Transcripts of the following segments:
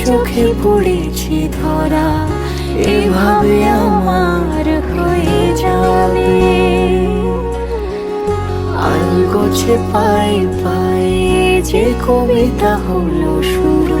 চোখে পড়েছি ধরা এভাবে আমার হয়ে যাবে। আলগোছে পায়ে পায়ে যে কবিতা হলো শুরু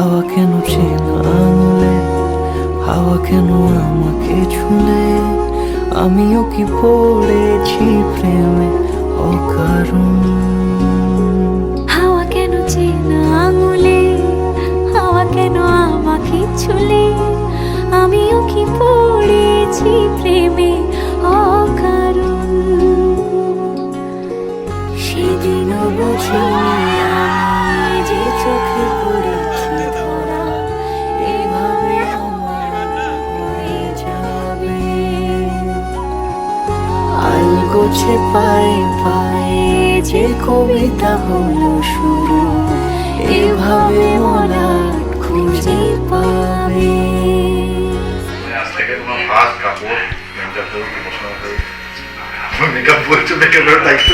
হাওয়া কেন চেনা আঙুলে হাওয়া কেন আমাকে ছুলে? আমিও কি পড়েছি প্রেমে অকারণ? হাওয়া কেন চেনা আঙুলে? হাওয়া কেন আমাকে ছুলে? আমিও কি পড়েছি প্রেমে অকারণ? সেদিনও বুঝিনি আলগোছে পায়ে পায়ে যে কবিতা হলো শুরু, এভাবে মলাট খুঁজে পাবে। মেকআপ বলছো মেকআপের দায়িত্ব